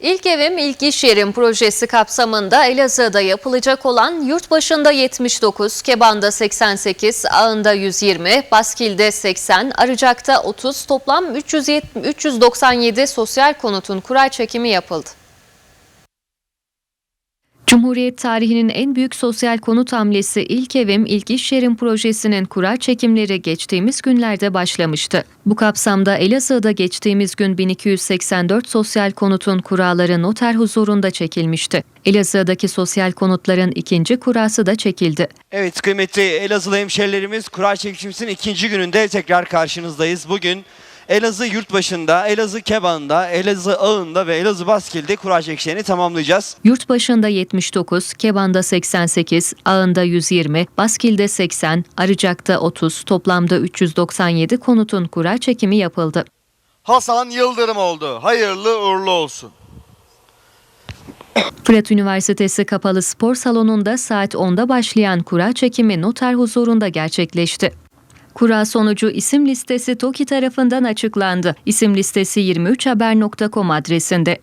İlk evim ilk iş yerim projesi kapsamında Elazığ'da yapılacak olan yurt başında 79, Keban'da 88, Ağın'da 120, Baskil'de 80, Arıcak'ta 30 toplam 370 397 sosyal konutun kura çekimi yapıldı. Cumhuriyet tarihinin en büyük sosyal konut hamlesi İlk Evim İlk İş Yerim projesinin kura çekimleri geçtiğimiz günlerde başlamıştı. Bu kapsamda Elazığ'da geçtiğimiz gün 1284 sosyal konutun kuraları noter huzurunda çekilmişti. Elazığ'daki sosyal konutların ikinci kurası da çekildi. Evet kıymetli Elazığlı hemşerilerimiz kura çekişimizin ikinci gününde tekrar karşınızdayız. Bugün Elazığ Yurtbaşı'nda, Elazığ Keban'da, Elazığ Ağın'da ve Elazığ Baskil'de kura çekişlerini tamamlayacağız. Yurt başında 79, Keban'da 88, Ağın'da 120, Baskil'de 80, Arıcak'ta 30, toplamda 397 konutun kura çekimi yapıldı. Hasan Yıldırım oldu. Hayırlı uğurlu olsun. Fırat Üniversitesi Kapalı Spor Salonu'nda saat 10'da başlayan kura çekimi noter huzurunda gerçekleşti. Kura sonucu isim listesi TOKİ tarafından açıklandı. İsim listesi 23haber.com adresinde.